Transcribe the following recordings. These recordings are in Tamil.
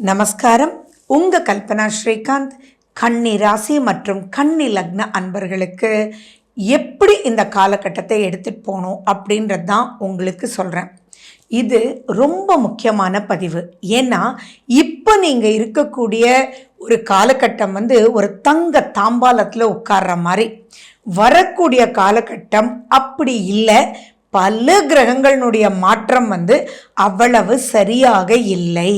நமஸ்காரம். உங்க கல்பனா ஸ்ரீகாந்த் கன்னி ராசி மற்றும் கன்னி லக்ன அன்பர்களுக்கு எப்படி இந்த காலகட்டத்தை எடுத்துட்டு போகணும் அப்படின்றது தான் உங்களுக்கு சொல்கிறேன் இது ரொம்ப முக்கியமான பதிவு. ஏன்னா இப்போ நீங்கள் இருக்கக்கூடிய ஒரு காலகட்டம் வந்து ஒரு தங்க தாம்பாலத்தில் உட்கார்ற மாதிரி. வரக்கூடிய காலகட்டம் அப்படி இல்லை. பல கிரகங்களினுடைய மாற்றம் வந்து அவ்வளவு சரியாக இல்லை.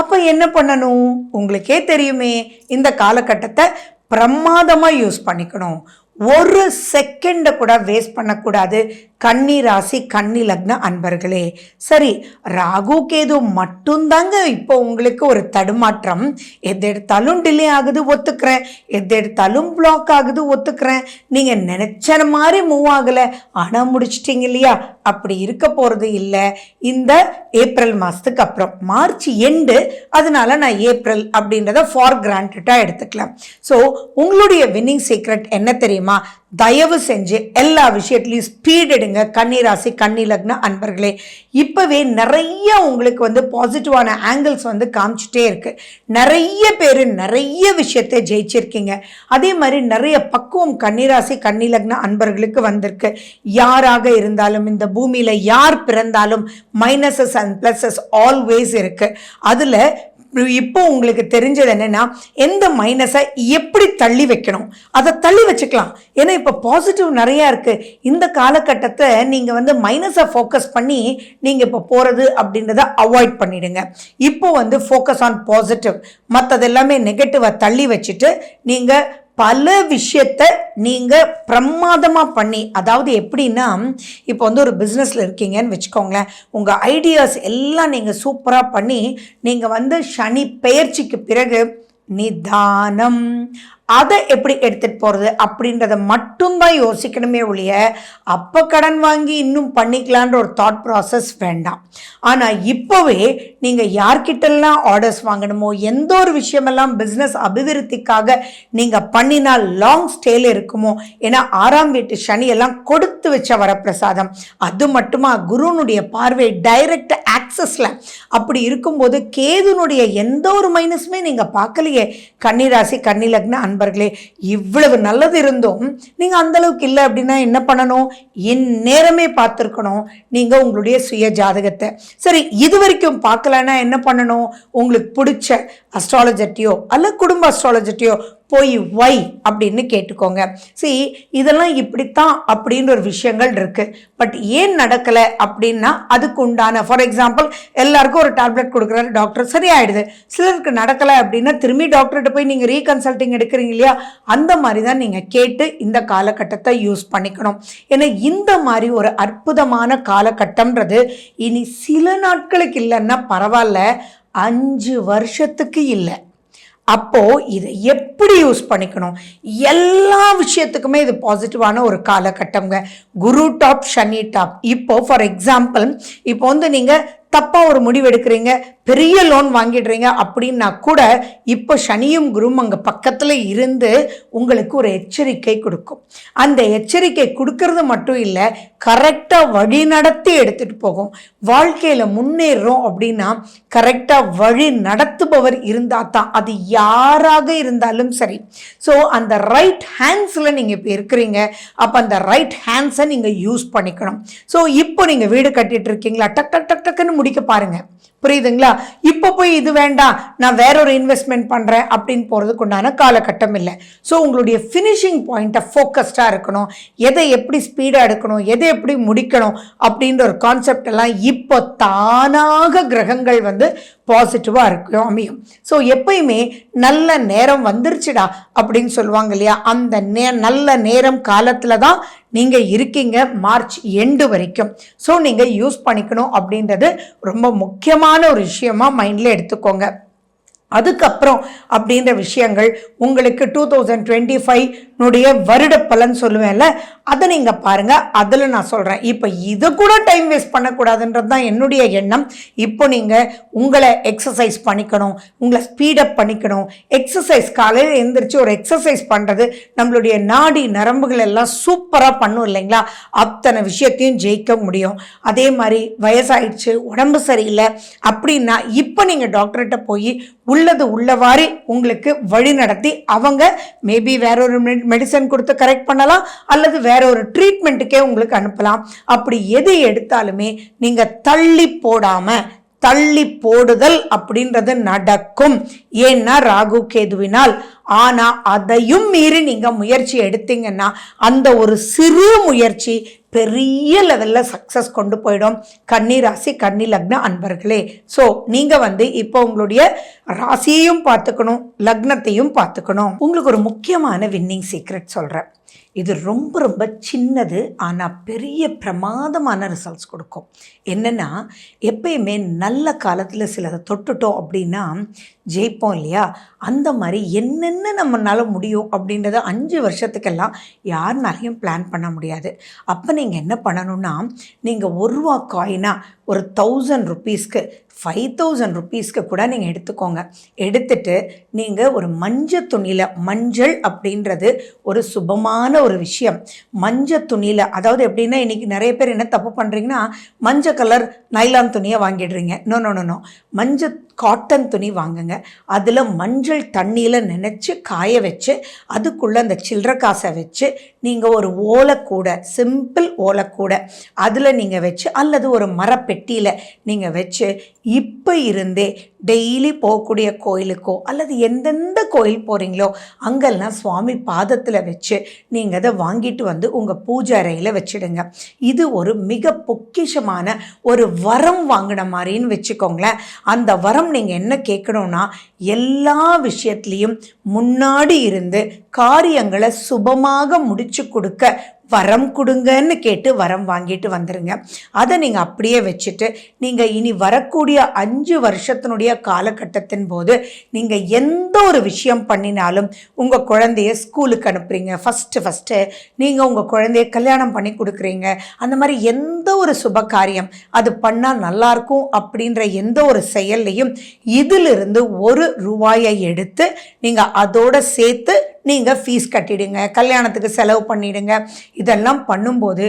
அப்போ என்ன பண்ணணும்? உங்களுக்கே தெரியுமே இந்த காலகட்டத்தை பிரமாதமாக யூஸ் பண்ணிக்கணும். ஒரு செகண்டை கூட வேஸ்ட் பண்ணக்கூடாது. கன்னி ராசி கன்னி லக்ன அன்பர்களே சரி ராகு கேது மட்டும்தாங்க இப்போ உங்களுக்கு ஒரு தடுமாற்றம். எது எடுத்தாலும் டிலே ஆகுது ஒத்துக்கிறேன். எது எடுத்தாலும் பிளாக் ஆகுது ஒத்துக்கிறேன். நீங்கள் நினச்ச மாதிரி மூவ் ஆகலை ஆனால் முடிச்சிட்டிங்க இல்லையா? அப்படி இருக்க போகிறது இல்லை. இந்த ஏப்ரல் மாதத்துக்கு அப்புறம் மார்ச் எண்டு அதனால நான் ஏப்ரல் அப்படின்றத ஃபார் கிராண்டடாக எடுத்துக்கலாம். ஸோ உங்களுடைய வின்னிங் சீக்ரெட் என்ன தெரியுமா? தயவு செஞ்சு எல்லா விஷயத்துலையும் ஸ்பீட் எடுங்க. கன்னி ராசி அன்பர்களே இப்போவே நிறைய உங்களுக்கு வந்து பாசிட்டிவான ஆங்கிள்ஸ் வந்து காமிச்சிட்டே இருக்குது நிறைய பேர் நிறைய விஷயத்தை ஜெயிச்சிருக்கீங்க. அதே மாதிரி நிறைய பக்குவம் கன்னிராசி கன்னிலக்ன அன்பர்களுக்கு வந்திருக்கு. யாராக இருந்தாலும் இந்த பூமியில் யார் பிறந்தாலும் மைனஸஸ் அண்ட் ப்ளஸஸ் ஆல்வேஸ் இருக்குது அதில் இப்போ உங்களுக்கு தெரிஞ்சது என்னன்னா எந்த மைனஸை எப்படி தள்ளி வைக்கணும்? அதை தள்ளி வச்சுக்கலாம். ஏன்னா இப்போ பாசிட்டிவ் நிறையா இருக்குது இந்த காலகட்டத்தை நீங்கள் வந்து மைனஸை ஃபோக்கஸ் பண்ணி நீங்கள் இப்போ போகிறது அப்படின்றத அவாய்ட் பண்ணிடுங்க. இப்போ வந்து ஃபோக்கஸ் ஆன் பாசிட்டிவ் மற்றது எல்லாமே நெகட்டிவை தள்ளி வச்சுட்டு நீங்கள் பல விஷயத்த நீங்கள் பிரமாதமாக பண்ணி அதாவது எப்படின்னா இப்போ வந்து ஒரு பிஸ்னஸில் இருக்கீங்கன்னு வச்சுக்கோங்களேன். உங்கள் ஐடியாஸ் எல்லாம் நீங்கள் சூப்பராக பண்ணி நீங்கள் வந்து சனி பெயர்ச்சிக்கு பிறகு நிதானம் அதை எப்படி எடுத்துகிட்டு போகிறது அப்படின்றத மட்டும்தான் யோசிக்கணுமே ஒழிய அப்போ கடன் வாங்கி இன்னும் பண்ணிக்கலான்ற ஒரு தாட் ப்ராசஸ் வேண்டாம். ஆனால் இப்போவே நீங்கள் யார்கிட்டெல்லாம் ஆர்டர்ஸ் வாங்கணுமோ எந்த ஒரு விஷயமெல்லாம் பிஸ்னஸ் அபிவிருத்திக்காக நீங்கள் பண்ணினால் லாங் ஸ்டேல இருக்குமோ ஏன்னா ஆறாம் வீட்டு சனியெல்லாம் கொடுத்து வச்ச வரப்பிரசாதம். அது மட்டுமா குருனுடைய பார்வை டைரக்ட் ஆக்சஸில் அப்படி இருக்கும்போது கேதுனுடைய எந்த ஒரு மைனஸுமே நீங்கள் பார்க்கலையே. கன்னிராசி கன்னி அன்பர்களே இவ்வளவு நல்லது இருந்தும் நீங்கள் அந்தளவுக்கு இல்லை அப்படின்னா என்ன பண்ணணும்? இந்நேரமே பார்த்துருக்கணும். நீங்கள் உங்களுடைய சுய ஜாதகத்தை. சரி இது வரைக்கும் பார்க்கலன்னா என்ன பண்ணணும்? உங்களுக்கு பிடிச்ச அஸ்ட்ராலஜர்ட்டையோ அல்ல குடும்ப அஸ்ட்ராலஜர்ட்டையோ போய் ஒய் அப்படின்னு கேட்டுக்கோங்க. சி இதெல்லாம் இப்படித்தான் அப்படின்ற ஒரு விஷயங்கள் இருக்குது பட் ஏன் நடக்கலை அப்படின்னா அதுக்கு உண்டான ஃபார் எக்ஸாம்பிள் எல்லாருக்கும் ஒரு டேப்லெட் கொடுக்குறாரு டாக்டர் சரியாயிடுது. சிலருக்கு நடக்கலை அப்படின்னா திரும்பி டாக்டர்கிட்ட போய் நீங்கள் ரீகன்சல்ட்டிங் எடுக்கிறீங்க இல்லையா? அந்த மாதிரி தான் நீங்கள் கேட்டு இந்த காலகட்டத்தை யூஸ் பண்ணிக்கணும். ஏன்னா இந்த மாதிரி ஒரு அற்புதமான காலகட்டம்ன்றது இனி சில நாட்களுக்கு இல்லைன்னா பரவாயில்ல அஞ்சு வருஷத்துக்கு இல்லை. அப்போது இதை எப்படி யூஸ் பண்ணிக்கணும்? எல்லா விஷயத்துக்குமே இது பாசிட்டிவான ஒரு காலகட்டம்ங்க. குரு டாப் சனி டாப். இப்போது ஃபார் எக்ஸாம்பிள் இப்போ வந்து நீங்கள் தப்பாக ஒரு முடிவு எடுக்கிறீங்க. பெரிய லோன் வாங்கிடுறீங்க அப்படின்னா கூட இப்போ சனியும் குரும் அங்கே பக்கத்தில் இருந்து உங்களுக்கு ஒரு எச்சரிக்கை கொடுக்கும். அந்த எச்சரிக்கை கொடுக்கறது மட்டும் இல்லை கரெக்டாக வழி நடத்தி எடுத்துகிட்டு போகும். வாழ்க்கையில் முன்னேறோம் அப்படின்னா கரெக்டாக வழி நடத்துபவர் இருந்தால் தான் அது யாராக இருந்தாலும் சரி. ஸோ அந்த ரைட் ஹேண்ட்ஸில் நீங்கள் இப்போ இருக்கிறீங்க. அப்போ அந்த ரைட் ஹேண்ட்ஸை நீங்கள் யூஸ் பண்ணிக்கணும். ஸோ இப்போ நீங்கள் வீடு கட்டிட்டு இருக்கீங்களா? டக் டக் டக் டக்குன்னு முடிக்க பாருங்கள் புரியுதுங்களா? இப்போ போய் இது வேண்டாம் நான் வேற ஒரு இன்வெஸ்ட்மெண்ட் பண்ணுறேன் அப்படின்னு போகிறதுக்கு உண்டான காலகட்டம் இல்லை. ஸோ உங்களுடைய ஃபினிஷிங் பாயிண்ட்டை ஃபோக்கஸ்டாக இருக்கணும். எதை எப்படி ஸ்பீடாக எடுக்கணும் எதை எப்படி முடிக்கணும் அப்படின்ற ஒரு கான்செப்ட் எல்லாம் இப்போ தானாக கிரகங்கள் வந்து பாசிட்டிவாக இருக்கும் அமையும். ஸோ எப்பயுமே நல்ல நேரம் வந்துருச்சுடா அப்படின்னு சொல்லுவாங்க இல்லையா? அந்த நே நல்ல நேரம் காலத்தில் தான் நீங்கள் இருக்கீங்க மார்ச் எண்டு வரைக்கும். ஸோ நீங்கள் யூஸ் பண்ணிக்கணும் அப்படின்றது ரொம்ப முக்கியமான ஒரு விஷயமா மைண்டில் எடுத்துக்கோங்க. அதுக்கப்புறம் அப்படின்ற விஷயங்கள் உங்களுக்கு டூ தௌசண்ட் டுவெண்ட்டி ஃபைவ்னுடைய வருட பலன் சொல்லுவேன்ல அதை நீங்கள் பாருங்கள் அதில் நான் சொல்கிறேன் இப்போ இது கூட டைம் வேஸ்ட் பண்ணக்கூடாதுன்றது தான் என்னுடைய எண்ணம். இப்போ நீங்கள் உங்களை எக்ஸசைஸ் பண்ணிக்கணும் உங்களை ஸ்பீடப் பண்ணிக்கணும். எக்ஸசைஸ் காலையில் எழுந்திரிச்சு ஒரு எக்ஸசைஸ் பண்ணுறது நம்மளுடைய நாடி நரம்புகள் எல்லாம் சூப்பராக பண்ணும் இல்லைங்களா? அத்தனை விஷயத்தையும் ஜெயிக்க முடியும். அதே மாதிரி வயசாயிடுச்சு உடம்பு சரியில்லை அப்படின்னா இப்போ நீங்கள் டாக்டர்கிட்ட போய் உள்ள உள்ளது உள்ளவாறு உங்களுக்கு வழி நடத்தி அவங்க மேபி வேற ஒரு மெடிசன் கொடுத்து கரெக்ட் பண்ணலாம் அல்லது வேற ஒரு ட்ரீட்மெண்ட்டுக்கே உங்களுக்கு அனுப்பலாம். அப்படி எது எடுத்தாலுமே நீங்கள் தள்ளி போடாமல் தள்ளி போடுதல் அப்படின்றது நடக்கும். ஏன்னா ராகு கேதுவினால் ஆனா அதையும் மீறி நீங்க முயற்சி எடுத்தீங்கன்னா அந்த ஒரு சிறு முயற்சி பெரிய லெவலில் சக்ஸஸ் கொண்டு போயிடும். கன்னி ராசி கன்னி லக்ன அன்பர்களே. ஸோ நீங்கள் வந்து இப்போ உங்களுடைய ராசியையும் பார்த்துக்கணும் லக்னத்தையும் பார்த்துக்கணும். உங்களுக்கு ஒரு முக்கியமான வின்னிங் சீக்ரெட் சொல்கிறேன் இது ரொம்ப ரொம்ப சின்னது ஆனால் பெரிய பிரமாதமான ரிசல்ட்ஸ் கொடுக்கும். என்னென்னா எப்பயுமே நல்ல காலத்தில் சிலதை தொட்டுட்டோம் அப்படின்னா ஜெயிப்போம் இல்லையா? அந்த மாதிரி என்னென்ன நம்மளால முடியும் அப்படின்றத அஞ்சு வருஷத்துக்கெல்லாம் யாருனாலையும் பிளான் பண்ண முடியாது. அப்போ நீங்கள் என்ன பண்ணணும்னா நீங்கள் ஒரு ரூபா காயினாக ஒரு தௌசண்ட் ருப்பீஸ்க்கு ஃபைவ் தௌசண்ட் ருப்பீஸ்க்கு கூட நீங்கள் எடுத்துக்கோங்க. எடுத்துட்டு நீங்கள் ஒரு மஞ்சள் துணியில் மஞ்சள் அப்படின்றது ஒரு சுபமான ஒரு விஷயம். மஞ்சள் துணியில் அதாவது எப்படின்னா இன்றைக்கி நிறைய பேர் என்ன தப்பு பண்ணுறீங்கன்னா மஞ்சள் கலர் நைலான் துணியை வாங்கிடுறீங்க. நோ நோ நோ நோ மஞ்சள் காட்டன் துணி வாங்குங்க. அதில் மஞ்சள் தண்ணியில் நினச்சி காய வச்சு அதுக்குள்ளே அந்த சில்லற காசை வச்சு நீங்கள் ஒரு ஓலைக்கூடை சிம்பிள் ஓலைக்கூடை அதில் நீங்கள் வச்சு அல்லது ஒரு மரப்பெட்டியில் நீங்கள் வச்சு இப்போ இருந்தே டெய்லி போகக்கூடிய கோயிலுக்கோ அல்லது எந்தெந்த கோயில் போகிறீங்களோ அங்கெல்லாம் சுவாமி பாதத்தில் வச்சு நீங்கள் அதை வாங்கிட்டு வந்து உங்கள் பூஜை அறையில் வச்சுடுங்க. இது ஒரு மிக பொக்கிஷமான ஒரு வரம் வாங்கின மாதிரின்னு வச்சுக்கோங்களேன். அந்த வரம் நீங்கள் என்ன கேட்கணும்னா எல்லா விஷயத்துலேயும் முன்னாடி இருந்து காரியங்களை சுபமாக முடிச்சு கொடுக்க வரம் கொடுங்கன்னு கேட்டு வரம் வாங்கிட்டு வந்துடுங்க அதை நீங்கள் அப்படியே வச்சுட்டு நீங்கள் இனி வரக்கூடிய அஞ்சு வருஷத்தினுடைய காலகட்டத்தின் போது நீங்கள் எந்த ஒரு விஷயம் பண்ணினாலும் உங்கள் குழந்தைய ஸ்கூலுக்கு அனுப்புகிறீங்க ஃபஸ்ட்டு ஃபஸ்ட்டு நீங்கள் உங்கள் குழந்தைய கல்யாணம் பண்ணி கொடுக்குறீங்க. அந்த மாதிரி எந்த ஒரு சுப காரியம். அது பண்ணால் நல்லாயிருக்கும் அப்படின்ற எந்த ஒரு செயல்லையும் இதிலிருந்து ஒரு ரூபாயை எடுத்து நீங்கள் அதோட சேர்த்து நீங்கள் ஃபீஸ் கட்டிடுங்க கல்யாணத்துக்கு செலவு பண்ணிடுங்க. இதெல்லாம் பண்ணும்போது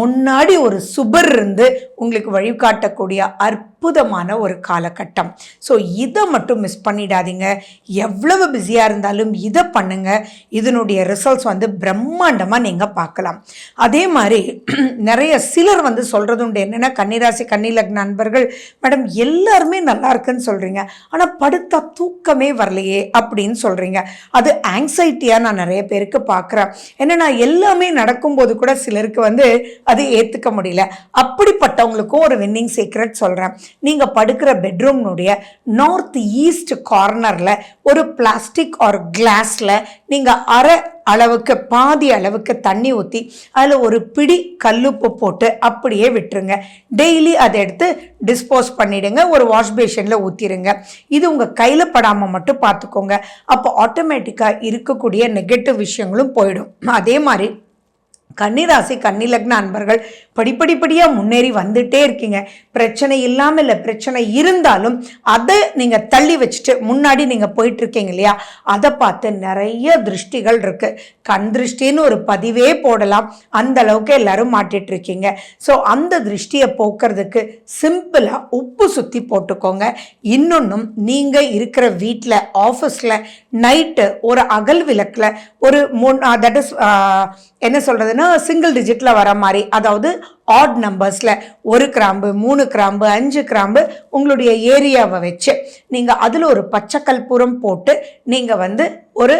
முன்னாடி ஒரு சுபர் இருந்து உங்களுக்கு வழிகாட்டக்கூடிய அற்புதமான ஒரு காலகட்டம். ஸோ இதை மட்டும் மிஸ் பண்ணிடாதீங்க. எவ்வளவு பிஸியாக இருந்தாலும் இதை பண்ணுங்க. இதனுடைய ரிசல்ட்ஸ் வந்து பிரம்மாண்டமாக நீங்கள் பார்க்கலாம். அதே மாதிரி நிறைய சிலர் வந்து சொல்கிறது உண்டு. என்னென்னா கன்னிராசி கன்னிலக் நண்பர்கள் மேடம் எல்லாருமே நல்லா இருக்குன்னு சொல்கிறீங்க ஆனால் படுத்த தூக்கமே வரலையே அப்படின்னு சொல்கிறீங்க அது ஆங்ஸைட்டியாக நான் நிறைய பேருக்கு பார்க்குறேன். என்னென்னா எல்லாமே நடக்கும்போது கூட சிலருக்கு வந்து அது ஏற்றுக்க முடியல. அப்படிப்பட்டவங்களுக்கும் ஒரு வின்னிங் சீக்ரெட் சொல்கிறேன் நீங்கள் படுக்கிற பெட்ரூம்னுடைய நார்த் ஈஸ்ட் கார்னரில் ஒரு பிளாஸ்டிக் ஆர் கிளாஸில் நீங்கள் அரை அளவுக்கு பாதி அளவுக்கு தண்ணி ஊற்றி அதில் ஒரு பிடி கல்லுப்பு போட்டு அப்படியே விட்டுருங்க. டெய்லி அதை எடுத்து டிஸ்போஸ் பண்ணிவிடுங்க ஒரு வாஷ் பேஷனில் ஊற்றிடுங்க இது உங்கள் கையில் படாமல் மட்டும் பார்த்துக்கோங்க. அப்போ ஆட்டோமேட்டிக்காக இருக்கக்கூடிய நெகட்டிவ் விஷயங்களும் போயிடும். அதே மாதிரி கன்னிராசி கன்னிலக்ன அன்பர்கள் படிப்படிப்படியாக முன்னேறி வந்துட்டே இருக்கீங்க. பிரச்சனை இல்லாமல் இல்லை பிரச்சனை இருந்தாலும் அதை நீங்கள் தள்ளி வச்சுட்டு முன்னாடி நீங்கள் போயிட்டுருக்கீங்க இல்லையா? அதை பார்த்து நிறைய திருஷ்டிகள் இருக்குது கண் திருஷ்டின்னு ஒரு பதிவே போடலாம். அந்த அளவுக்கு எல்லாரும் மாட்டிட்டு இருக்கீங்க ஸோ அந்த திருஷ்டியை போக்குறதுக்கு சிம்பிளாக உப்பு சுற்றி போட்டுக்கோங்க. இன்னொன்றும் நீங்கள் இருக்கிற வீட்டில் ஆஃபீஸில் நைட்டு ஒரு அகல் விளக்கில் ஒரு மூணு தட் இஸ் என்ன சொல்கிறதுன்னா சிங்கிள் டிஜிட்டில் வர மாதிரி. அதாவது ஆட் நம்பர்ஸில் ஒரு கிராம்பு மூணு கிராம்பு அஞ்சு கிராம்பு உங்களுடைய ஏரியாவை வச்சு நீங்கள் அதில் ஒரு பச்சை கற்பூரம் போட்டு நீங்கள் வந்து ஒரு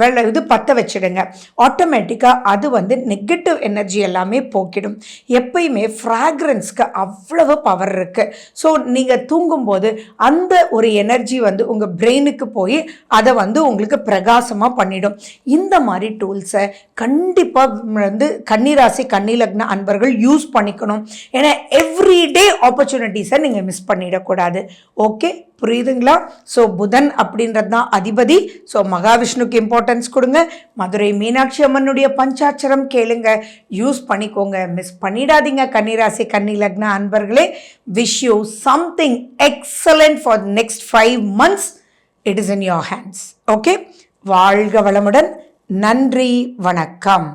வெள்ளை இது பற்ற வச்சுடுங்க. ஆட்டோமேட்டிக்காக அது வந்து நெகட்டிவ் எனர்ஜி எல்லாமே போக்கிடும். எப்பயுமே ஃப்ராக்ரன்ஸ்க்கு அவ்வளவு பவர் இருக்குது ஸோ நீங்கள் தூங்கும்போது அந்த ஒரு எனர்ஜி வந்து உங்கள் பிரெயினுக்கு போய் அதை வந்து உங்களுக்கு பிரகாசமாக பண்ணிடும். இந்த மாதிரி டூல்ஸை கண்டிப்பாக வந்து கன்னிராசி கன்னிலக்ன அன்பர்கள் யூஸ் பண்ணிக்கணும். ஏன்னா எவ்ரிடே ஆப்பர்ச்சுனிட்டிஸை நீங்கள் மிஸ் பண்ணிடக்கூடாது. ஓகே புரியுதுங்களா? ஸோ புதன் அப்படின்றது தான் அதிபதி. ஸோ மகாவிஷ்ணுக்கு இம்பார்ட்டன்ஸ் கொடுங்க. மதுரை மீனாட்சி அம்மனுடைய பஞ்சாட்சரம் கேளுங்க. யூஸ் பண்ணிக்கோங்க. மிஸ் பண்ணிடாதீங்க கன்னிராசி கன்னி லக்ன அன்பர்களே. Wish you something excellent for next five months it is in your hands okay வாழ்க வளமுடன். நன்றி. வணக்கம்.